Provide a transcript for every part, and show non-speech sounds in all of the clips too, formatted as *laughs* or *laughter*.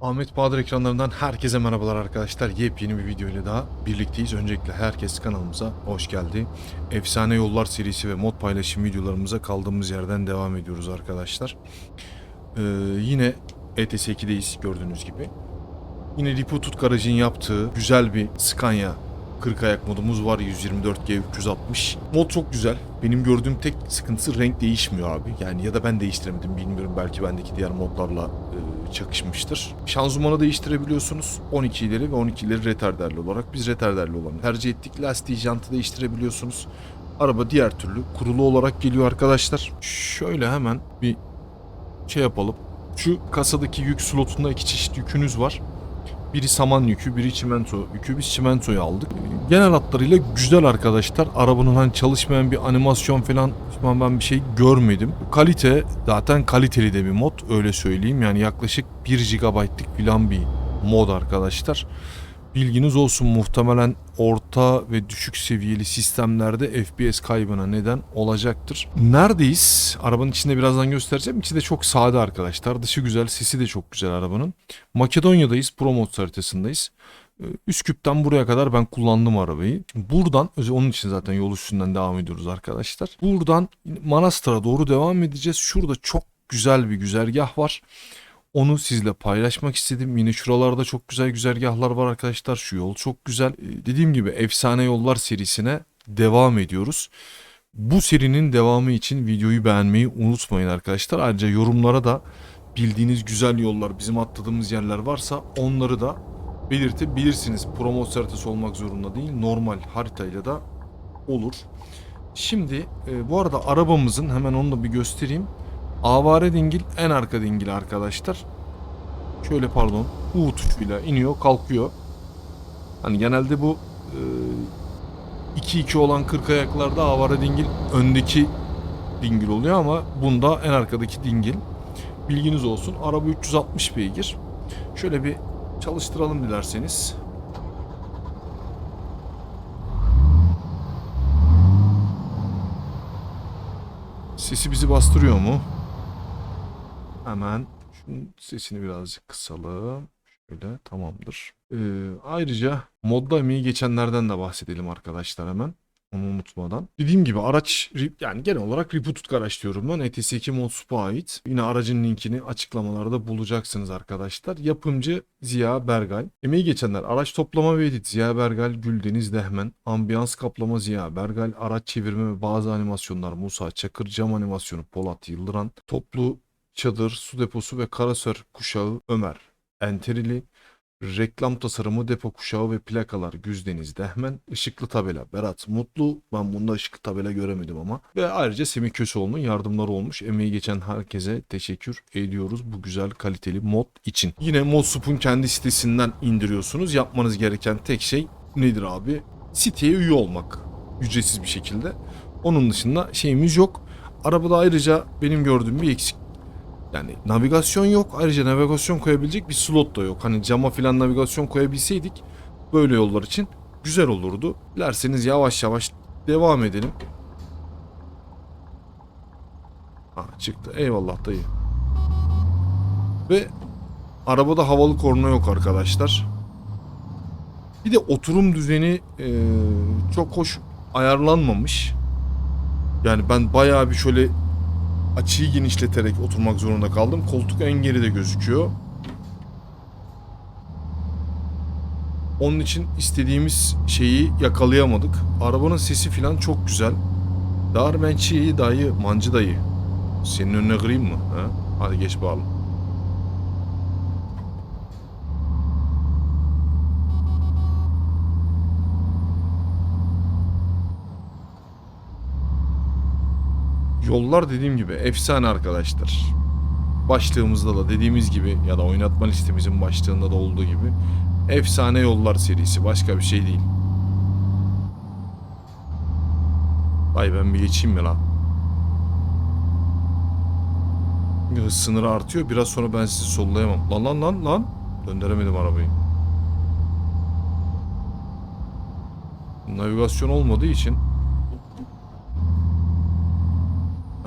Ahmet Bahadır ekranlarından herkese merhabalar arkadaşlar. Yepyeni bir video ile daha birlikteyiz. Öncelikle herkes kanalımıza hoş geldi. Efsane Yollar serisi ve mod paylaşım videolarımıza kaldığımız yerden devam ediyoruz arkadaşlar. Ee, yine ETS 2'deyiz gördüğünüz gibi. Yine Riputut Garaj'ın yaptığı güzel bir Scania 40 ayak modumuz var 124G 360. Mod çok güzel. Benim gördüğüm tek sıkıntısı renk değişmiyor abi. Yani ya da ben değiştiremedim bilmiyorum. Belki bendeki diğer modlarla e, çakışmıştır. Şanzımanı değiştirebiliyorsunuz. 12 ileri ve 12 ileri retarderli olarak. Biz retarderli olanı tercih ettik. Lastiği, jantı değiştirebiliyorsunuz. Araba diğer türlü kurulu olarak geliyor arkadaşlar. Şöyle hemen bir şey yapalım. Şu kasadaki yük slotunda iki çeşit yükünüz var. Biri saman yükü, biri çimento yükü. Biz çimentoyu aldık. Genel hatlarıyla güzel arkadaşlar. Arabanın hani çalışmayan bir animasyon falan falan ben bir şey görmedim. Kalite zaten kaliteli de bir mod öyle söyleyeyim. Yani yaklaşık 1 GB'lık falan bir mod arkadaşlar. Bilginiz olsun muhtemelen orta ve düşük seviyeli sistemlerde FPS kaybına neden olacaktır. Neredeyiz? Arabanın içinde birazdan göstereceğim. İçi de çok sade arkadaşlar. Dışı güzel, sesi de çok güzel arabanın. Makedonya'dayız. Pro Mod haritasındayız. Ee, Üsküp'ten buraya kadar ben kullandım arabayı. Buradan, onun için zaten yol üstünden devam ediyoruz arkadaşlar. Buradan Manastır'a doğru devam edeceğiz. Şurada çok güzel bir güzergah var. Onu sizle paylaşmak istedim. Yine şuralarda çok güzel güzergahlar var arkadaşlar. Şu yol çok güzel. Ee, Dediğim gibi Efsane Yollar serisine devam ediyoruz. Bu serinin devamı için videoyu beğenmeyi unutmayın arkadaşlar. Ayrıca yorumlara da bildiğiniz güzel yollar, bizim atladığımız yerler varsa onları da belirtebilirsiniz. Promot haritası olmak zorunda değil. Normal haritayla da olur. Şimdi e, bu arada arabamızın hemen onu da bir göstereyim. Avare dingil en arka dingil arkadaşlar. Şöyle pardon. U tuşuyla iniyor kalkıyor. Hani genelde bu e, 2-2 olan 40 ayaklarda avare dingil öndeki dingil oluyor ama bunda en arkadaki dingil. Bilginiz olsun. Araba 360 beygir. Şöyle bir çalıştıralım dilerseniz. Sesi bizi bastırıyor mu? Hemen şunun sesini birazcık kısalım. Şöyle tamamdır. Ee, ayrıca modda emeği geçenlerden de bahsedelim arkadaşlar hemen. Onu unutmadan. Dediğim gibi araç yani genel olarak Riputut garaj diyorum ben. ETS2 Mod Sp'a ait. Yine aracın linkini açıklamalarda bulacaksınız arkadaşlar. Yapımcı Ziya Bergay. Emeği geçenler araç toplama ve edit Ziya Bergay, Güldeniz Dehmen, ambiyans kaplama Ziya Bergay, araç çevirme ve bazı animasyonlar Musa Çakır, cam animasyonu Polat Yıldıran, toplu çadır, su deposu ve karasör kuşağı Ömer Enterili, Reklam tasarımı, depo kuşağı ve plakalar Güzdeniz Dehmen, ışıklı tabela Berat Mutlu. Ben bunda ışıklı tabela göremedim ama. Ve ayrıca Semih Köseoğlu'nun yardımları olmuş. Emeği geçen herkese teşekkür ediyoruz bu güzel kaliteli mod için. Yine Modsup'un kendi sitesinden indiriyorsunuz. Yapmanız gereken tek şey nedir abi? Siteye üye olmak. Ücretsiz bir şekilde. Onun dışında şeyimiz yok. Arabada ayrıca benim gördüğüm bir eksik yani navigasyon yok. Ayrıca navigasyon koyabilecek bir slot da yok. Hani cama filan navigasyon koyabilseydik böyle yollar için güzel olurdu. Dilerseniz yavaş yavaş devam edelim. Ha çıktı. Eyvallah dayı. Ve arabada havalı korna yok arkadaşlar. Bir de oturum düzeni eee, çok hoş ayarlanmamış. Yani ben bayağı bir şöyle açıyı genişleterek oturmak zorunda kaldım. Koltuk en geride gözüküyor. Onun için istediğimiz şeyi yakalayamadık. Arabanın sesi falan çok güzel. Darmençi dayı, mancı dayı. Senin önüne kırayım mı? Ha? Hadi geç bağlı. Yollar dediğim gibi efsane arkadaşlar. Başlığımızda da dediğimiz gibi ya da oynatma listemizin başlığında da olduğu gibi efsane yollar serisi başka bir şey değil. Ay ben bir geçeyim mi lan? Hız sınırı artıyor. Biraz sonra ben sizi sollayamam. Lan lan lan lan. Döndüremedim arabayı. Navigasyon olmadığı için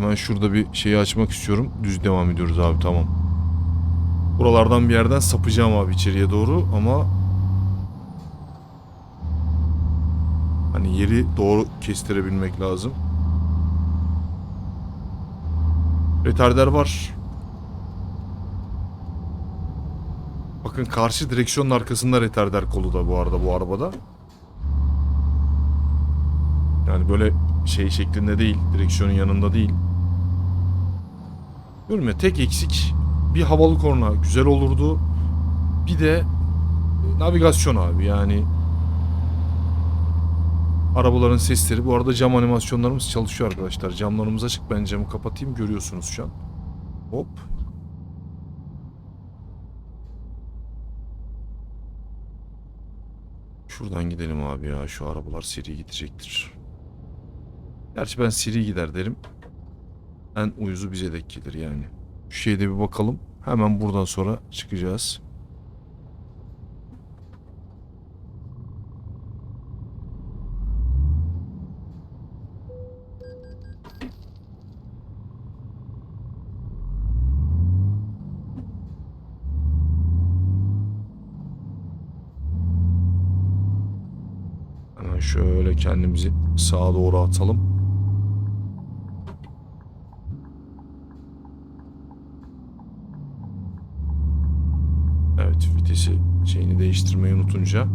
Hemen şurada bir şeyi açmak istiyorum. Düz devam ediyoruz abi tamam. Buralardan bir yerden sapacağım abi içeriye doğru ama hani yeri doğru kestirebilmek lazım. Retarder var. Bakın karşı direksiyonun arkasında retarder kolu da bu arada bu arabada. Yani böyle şey şeklinde değil, direksiyonun yanında değil. Ya tek eksik bir havalı korna güzel olurdu. Bir de e, navigasyon abi yani arabaların sesleri. Bu arada cam animasyonlarımız çalışıyor arkadaşlar. Camlarımız açık. Ben camı kapatayım. Görüyorsunuz şu an. Hop. Şuradan gidelim abi ya. Şu arabalar seri gidecektir. Gerçi ben seri gider derim. En uyuzu bize denk gelir yani. Şu şeyde bir bakalım. Hemen buradan sonra çıkacağız. Hemen şöyle kendimizi sağa doğru atalım. Evet vitesi şeyini değiştirmeyi unutunca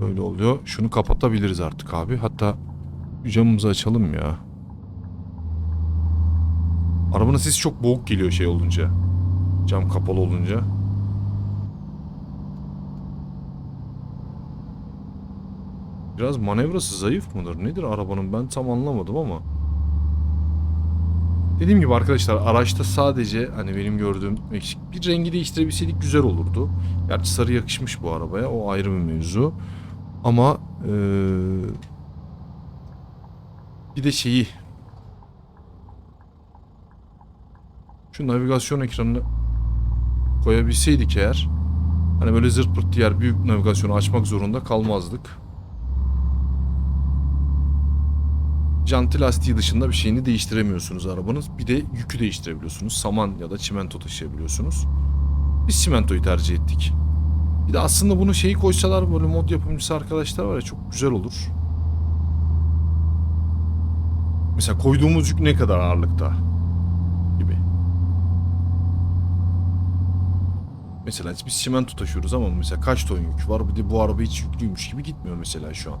böyle oluyor. Şunu kapatabiliriz artık abi. Hatta camımızı açalım ya. Arabanın sesi çok boğuk geliyor şey olunca. Cam kapalı olunca. Biraz manevrası zayıf mıdır? Nedir arabanın ben tam anlamadım ama. Dediğim gibi arkadaşlar araçta sadece hani benim gördüğüm eksik bir rengi değiştirebilseydik güzel olurdu. Gerçi sarı yakışmış bu arabaya o ayrı bir mevzu. Ama eee, bir de şeyi şu navigasyon ekranını koyabilseydik eğer hani böyle zırt pırt diğer büyük navigasyonu açmak zorunda kalmazdık. Janti lastiği dışında bir şeyini değiştiremiyorsunuz arabanız. Bir de yükü değiştirebiliyorsunuz. Saman ya da çimento taşıyabiliyorsunuz. Biz çimentoyu tercih ettik. Bir de aslında bunu şeyi koysalar böyle mod yapımcısı arkadaşlar var ya çok güzel olur. Mesela koyduğumuz yük ne kadar ağırlıkta gibi. Mesela biz çimento taşıyoruz ama mesela kaç ton yük var? Bir de bu araba hiç yüklüymüş gibi gitmiyor mesela şu an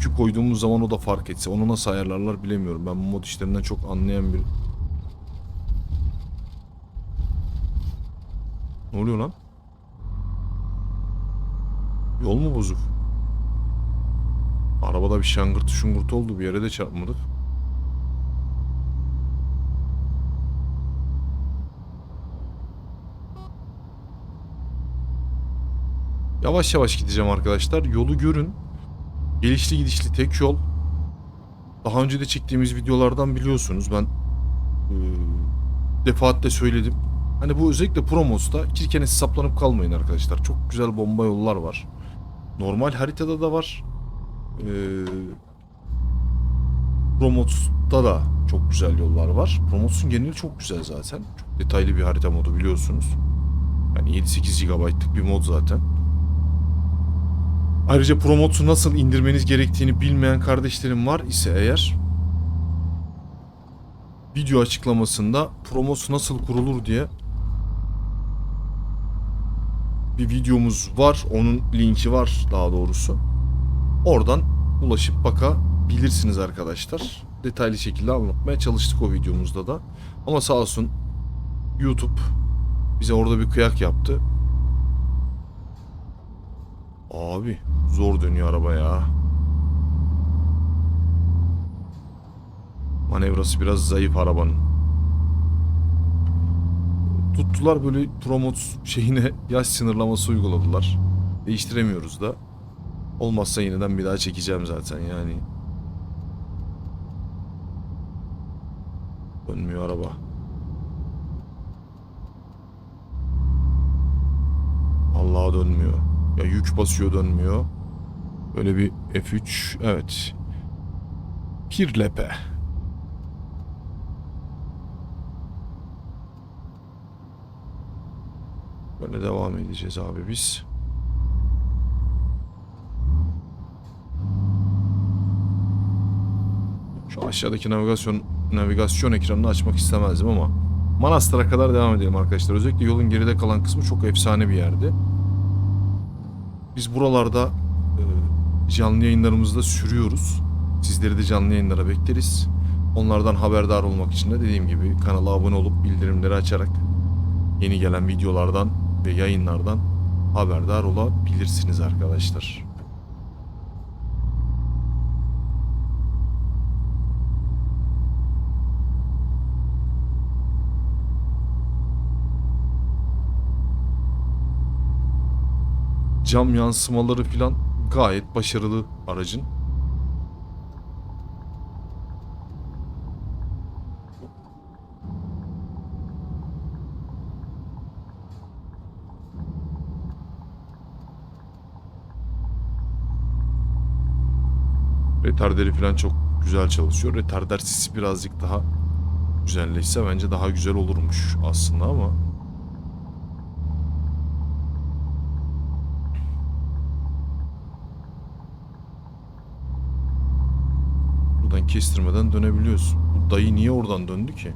yükü koyduğumuz zaman o da fark etse. Onu nasıl ayarlarlar bilemiyorum. Ben bu mod işlerinden çok anlayan bir... Ne oluyor lan? Yol mu bozuk? Arabada bir şangırtı şungurtu oldu. Bir yere de çarpmadık. Yavaş yavaş gideceğim arkadaşlar. Yolu görün. Gelişli gidişli tek yol. Daha önce de çektiğimiz videolardan biliyorsunuz ben e, defaatle söyledim. Hani bu özellikle Promos'ta kirkenesi saplanıp kalmayın arkadaşlar. Çok güzel bomba yollar var. Normal haritada da var. E, Promos'ta da çok güzel yollar var. Promos'un geneli çok güzel zaten. Çok detaylı bir harita modu biliyorsunuz. Yani 7-8 GB'lık bir mod zaten. Ayrıca Promot'u nasıl indirmeniz gerektiğini bilmeyen kardeşlerim var ise eğer video açıklamasında Promot nasıl kurulur diye bir videomuz var. Onun linki var daha doğrusu. Oradan ulaşıp bakabilirsiniz arkadaşlar. Detaylı şekilde anlatmaya çalıştık o videomuzda da. Ama sağ olsun YouTube bize orada bir kıyak yaptı. Abi zor dönüyor araba ya. Manevrası biraz zayıf arabanın. Tuttular böyle promot şeyine *laughs* yaş sınırlaması uyguladılar. Değiştiremiyoruz da. Olmazsa yeniden bir daha çekeceğim zaten yani. Dönmüyor araba. Allah'a dönmüyor. Ya yük basıyor dönmüyor. Böyle bir F3 evet. Pirlepe. Böyle devam edeceğiz abi biz. Şu aşağıdaki navigasyon navigasyon ekranını açmak istemezdim ama Manastır'a kadar devam edelim arkadaşlar. Özellikle yolun geride kalan kısmı çok efsane bir yerdi. Biz buralarda canlı yayınlarımızda sürüyoruz. Sizleri de canlı yayınlara bekleriz. Onlardan haberdar olmak için de dediğim gibi kanala abone olup bildirimleri açarak yeni gelen videolardan ve yayınlardan haberdar olabilirsiniz arkadaşlar. Cam yansımaları falan gayet başarılı aracın. Retarderi falan çok güzel çalışıyor. Retarder sisi birazcık daha güzelleşse bence daha güzel olurmuş aslında ama kestirmeden dönebiliyoruz. Bu dayı niye oradan döndü ki?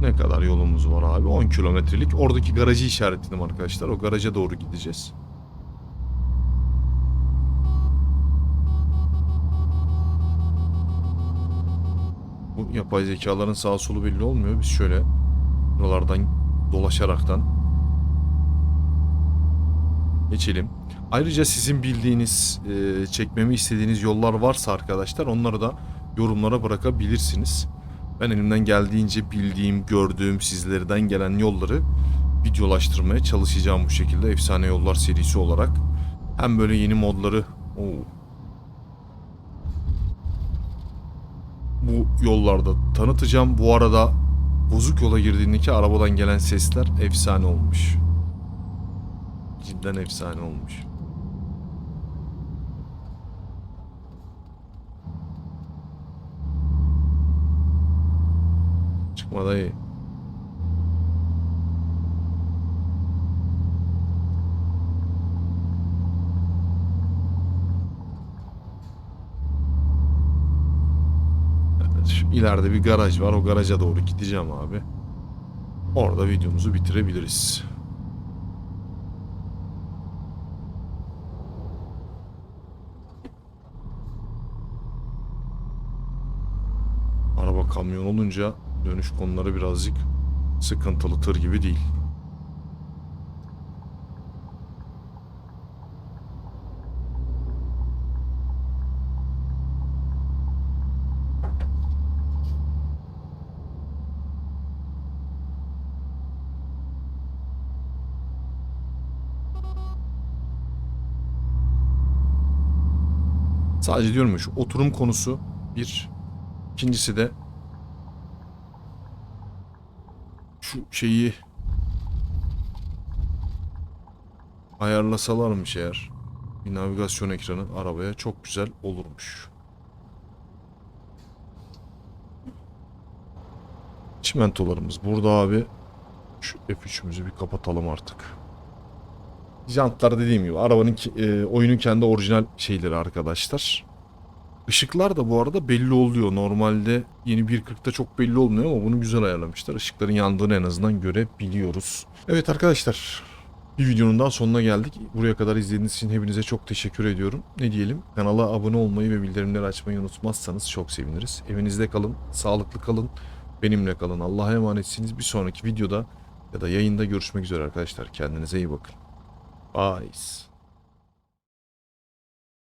Ne kadar yolumuz var abi? 10 kilometrelik. Oradaki garajı işaretledim arkadaşlar. O garaja doğru gideceğiz. Bu yapay zekaların sağ solu belli olmuyor. Biz şöyle buralardan dolaşaraktan geçelim. Ayrıca sizin bildiğiniz, e, çekmemi istediğiniz yollar varsa arkadaşlar onları da yorumlara bırakabilirsiniz. Ben elimden geldiğince bildiğim, gördüğüm, sizlerden gelen yolları videolaştırmaya çalışacağım bu şekilde. Efsane Yollar serisi olarak. Hem böyle yeni modları... Oo. Bu yollarda tanıtacağım. Bu arada bozuk yola girdiğindeki arabadan gelen sesler efsane olmuş. Cidden efsane olmuş. Çıkma dayı. Evet, şu ileride bir garaj var. O garaja doğru gideceğim abi. Orada videomuzu bitirebiliriz. Araba kamyon olunca dönüş konuları birazcık sıkıntılı tır gibi değil. Sadece diyorum şu oturum konusu bir. İkincisi de şu şeyi ayarlasalarmış eğer bir navigasyon ekranı arabaya çok güzel olurmuş. Çimentolarımız burada abi. Şu F3'ümüzü bir kapatalım artık. Jantlar dediğim gibi arabanın e, oyunun kendi orijinal şeyleri arkadaşlar. Işıklar da bu arada belli oluyor. Normalde yeni 1.40'da çok belli olmuyor ama bunu güzel ayarlamışlar. Işıkların yandığını en azından görebiliyoruz. Evet arkadaşlar bir videonun daha sonuna geldik. Buraya kadar izlediğiniz için hepinize çok teşekkür ediyorum. Ne diyelim kanala abone olmayı ve bildirimleri açmayı unutmazsanız çok seviniriz. Evinizde kalın, sağlıklı kalın, benimle kalın. Allah'a emanetsiniz. Bir sonraki videoda ya da yayında görüşmek üzere arkadaşlar. Kendinize iyi bakın. Ice.